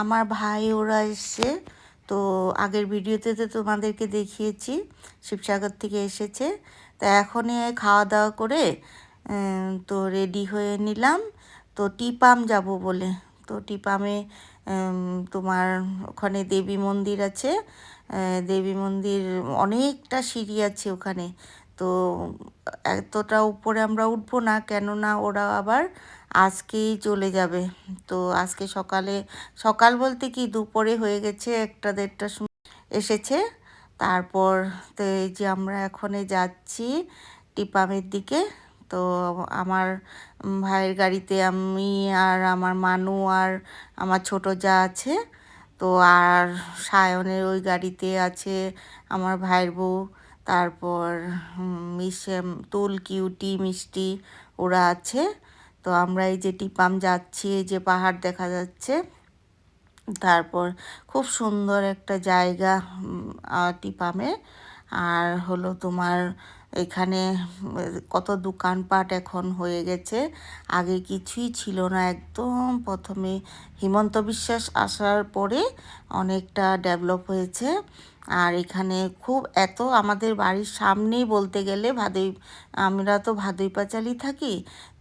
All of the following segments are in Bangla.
আমার ভাই, ওরা এসছে। তো আগের ভিডিওতে তো তোমাদেরকে দেখিয়েছি, শিবসাগর থেকে এসেছে। তা এখনই খাওয়া দাওয়া করে তো রেডি হয়ে নিলাম। তো টিপাম যাব বলে। তো টিপামে তোমার ওখানে দেবী মন্দির আছে। দেবী মন্দির অনেকটা সিঁড়ি আছে ওখানে। তো এতটা উপরে আমরা উঠবো না, কেননা ওরা আবার আজকেই চলে যাবে। তো আজকে সকালে, সকাল বলতে কি, দুপুরে হয়ে গেছে একটা দেড়টার সময় এসেছে। তারপর তো এই যে আমরা এখনে যাচ্ছি টিপামের দিকে, তো আমার ভাইয়ের গাড়িতে আমি আর আমার মানু আর আমার ছোট যা আছে, তো আর সায়নের ওই গাড়িতে আছে আমার ভাইয়ের বউ। তারপর মিস তুল, কিউটি, মিষ্টি ওরা আছে। তো আমরা এই যে টিপাম যাচ্ছি, এই যে পাহাড় দেখা যাচ্ছে। তারপর খুব সুন্দর একটা জায়গা টিপামে। আর হলো তোমার এখানে কত দোকানপাট এখন হয়ে গেছে। আগে কিছুই ছিল না একদম। প্রথমে হিমন্ত বিশ্বাস আসার পরে অনেকটা ডেভেলপ হয়েছে। আর এখানে খুব এত আমাদের বাড়ির সামনেই বলতে গেলে ভাদুই, আমরা তো ভাদুই পাঁচালি থাকি,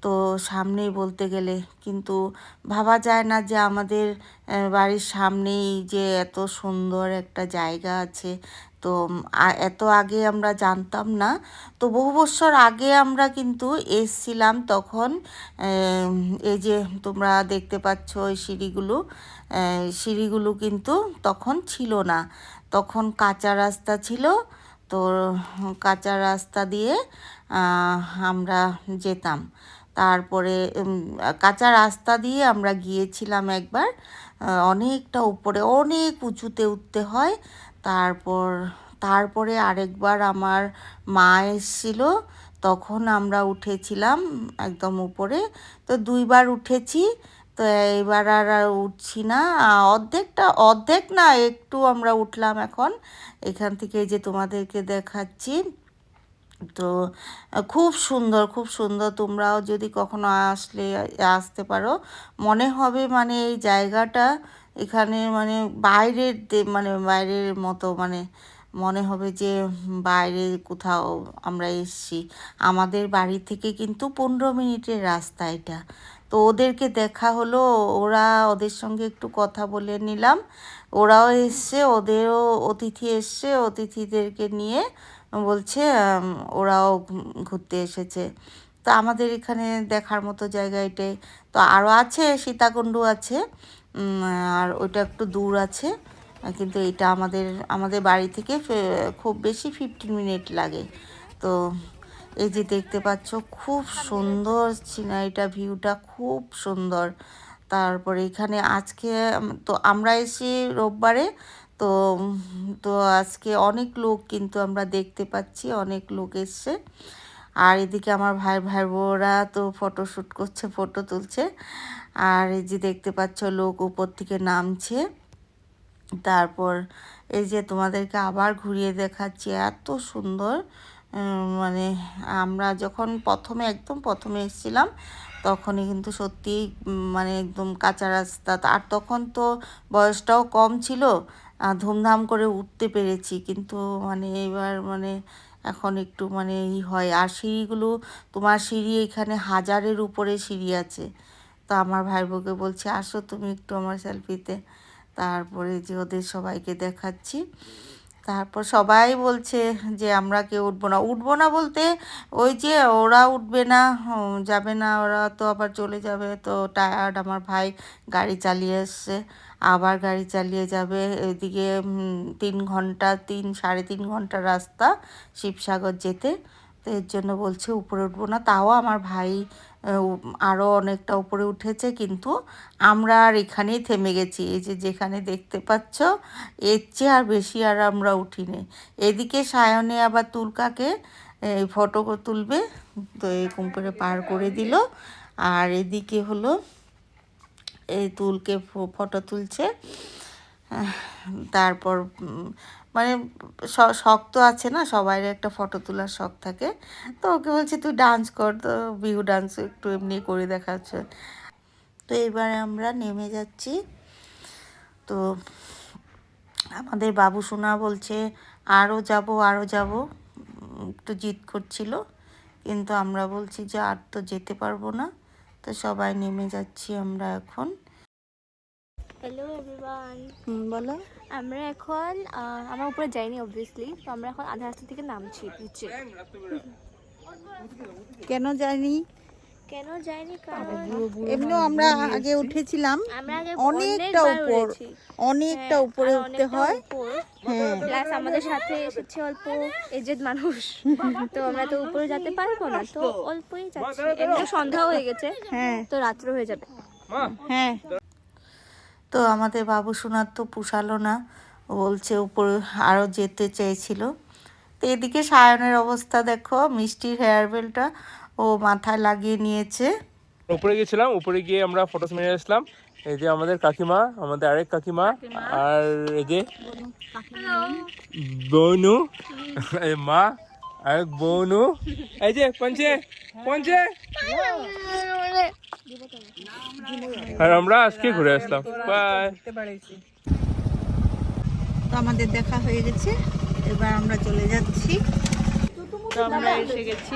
তো সামনেই বলতে গেলে কিন্তু ভাবা যায় না যে আমাদের বাড়ির সামনেই যে এত সুন্দর একটা জায়গা আছে। তো এত আগে আমরা জানতাম না। তো বহু বছর আগে আমরা কিন্তু এসছিলাম তখন এই যে তোমরা দেখতে পাচ্ছ ওই সিঁড়িগুলো সিঁড়িগুলো কিন্তু তখন ছিল না। তখন কাঁচা রাস্তা ছিল। তো, কাঁচা রাস্তা দিয়ে আমরা যেতাম। তারপরে কাঁচা রাস্তা দিয়ে আমরা গিয়েছিলাম একবার। অনেকটা উপরে, অনেক উঁচুতে উঠতে হয়। তারপর, তারপরে আরেকবার আমার মা এসেছিল। তখন আমরা উঠেছিলাম একদম উপরে। তো দুইবার উঠেছি। তো এইবার আর উঠছি না। অর্ধেকটা, অর্ধেক না, একটু আমরা উঠলাম এখন। এখান থেকে যে তোমাদেরকে দেখাচ্ছি। তো, খুব সুন্দর খুব সুন্দর। তোমরাও যদি কখনো আসলে, আসতে পারো, মনে হবে মানে এই জায়গাটা এখানে মানে বাইরের মানে বাইরের মতো মানে মনে হবে যে বাইরে কোথাও আমরা এসছি। আমাদের বাড়ি থেকে কিন্তু পনেরো মিনিটের রাস্তা এটা। তো ওদেরকে দেখা হলো, ওরা ওদের সঙ্গে একটু কথা বলে নিলাম। ওরাও এসছে, ওদেরও অতিথি এসছে, অতিথিদেরকে নিয়ে বলছে ওরাও ঘুরতে এসেছে। তো আমাদের এখানে দেখার মতো জায়গা এটাই। তো আরও আছে, সীতাকুণ্ড আছে আর ওইটা একটু দূর আছে। কিন্তু এটা আমাদের আমাদের বাড়ি থেকে খুব বেশি ফিফটিন মিনিট লাগে। তো এই যে দেখতে পাচ্ছ, খুব সুন্দর সিনারিটা, ভিউটা খুব সুন্দর। তারপরে এখানে আজকে তো আমরা এসি রোববারে, তো তো আজকে অনেক লোক কিন্তু আমরা দেখতে পাচ্ছি, অনেক লোক এসছে। আর এদিকে আমার ভাই ভাই বোরা তো ফটো শ্যুট করছে ফটো তুলছে। আর এই যে দেখতে পাচ্ছ, লোক উপর থেকে নামছে। তারপর এই যে তোমাদেরকে আবার ঘুরিয়ে দেখাচ্ছি, এত সুন্দর। মানে আমরা যখন প্রথমে, একদম প্রথমে এসেছিলাম, তখনই কিন্তু সত্যি মানে একদম কাঁচা রাস্তা। আর তখন তো বয়সটাও কম ছিল ধুমধাম করে উঠতে পেরেছি। কিন্তু মানে এবার মানে এখন একটু মানে ই হয়। আর সিঁড়িগুলো, তোমার সিঁড়ি এখানে হাজারের উপরে সিঁড়ি আছে। তো আমার ভাই বউকে বলছি, আসো তুমি একটু আমার সেলফিতে তারপরে যে ওদের সবাইকে দেখাচ্ছি। তারপর সবাই বলছে যে, আমরা কেউ উঠবো না। উঠবো না বলতে ওই যে ওরা উঠবে না যাবে না, ওরা তো আবার চলে যাবে। তো টায়ার্ড আমার ভাই, গাড়ি চালিয়ে এসছে। আবার গাড়ি চালিয়ে যাবে। এদিকে তিন ঘণ্টা, তিন, সাড়ে তিন ঘণ্টা রাস্তা শিবসাগর যেতে। তো এর জন্য বলছে, উপরে উঠবো না। তাও আমার ভাই আরও অনেকটা উপরে উঠেছে, কিন্তু আমরা আর এখানেই থেমে গেছি। এই যে যেখানে দেখতে পাচ্ছ, এর চেয়ে আর বেশি আর আমরা উঠিনি। এদিকে সায়নে আবার তুলকাকে, এই ফটো তুলবে, তো এরকম করে পার করে দিল। আর এদিকে হলো, এই তুলকে ফটো তুলছে। তারপর মানে শখ তো আছে না সবাই একটা ফটো তোলার শখ থাকে। তো ওকে বলছে, তুই ডান্স কর। তো বিহু ডান্স একটু এমনি করে দেখাচ্ছে। তো এবারে আমরা নেমে যাচ্ছি। তো আমাদের বাবু সোনা বলছে আরও যাব আরও যাব। একটু জিদ করছিল। কিন্তু আমরা বলছি যে, আর তো যেতে পারব না। তো সবাই নেমে যাচ্ছি আমরা এখন। হ্যালো এভরিওয়ান বলো। আমরা এখন আমরা উপরে যাইনি অবভিয়াসলি তো আমরা এখন আধা রাস্তা থেকে নামছি নিচে। কেন যায়নি কেন যাইনি কারণ? এমনিও আমরা আগে উঠেছিলাম। অনেকটা অনেকবার উপর উঠেছি। অনেকটা হ্যাঁ, উপরে উঠতে হয়। হ্যাঁ। প্লাস আমাদের সাথে এসেছে অল্প এজেড মানুষ। তো আমরা তো উপরে যেতে পারব না তো অল্পই যাচ্ছি। এমনি সন্ধ্যা হয়ে গেছে হ্যাঁ। তো রাত্র হয়ে যাবে। হ্যাঁ। তো আমাদের বাবু সোনার তো পুষালো না। ও বলছে উপরে আরও যেতে চেয়েছিল। তো এদিকে সায়নের অবস্থা দেখো মিষ্টির হেয়ার বেলটা ও মাথায় লাগিয়ে নিয়েছে। উপরে গেছিলাম উপরে গিয়ে আমরা ফটো মেরে আসলাম। এই যে আমাদের কাকিমা আমাদের আরেক কাকিমা আর এই যে বনু এই মা আরেক বনু। এই যে পঞ্চে পঞ্চে। আর আমরা আজকে ঘুরে আসলাম। বাই তো আমাদের দেখা হয়ে গেছে। এবার আমরা চলে যাচ্ছি। তো আমরা এসে গেছি।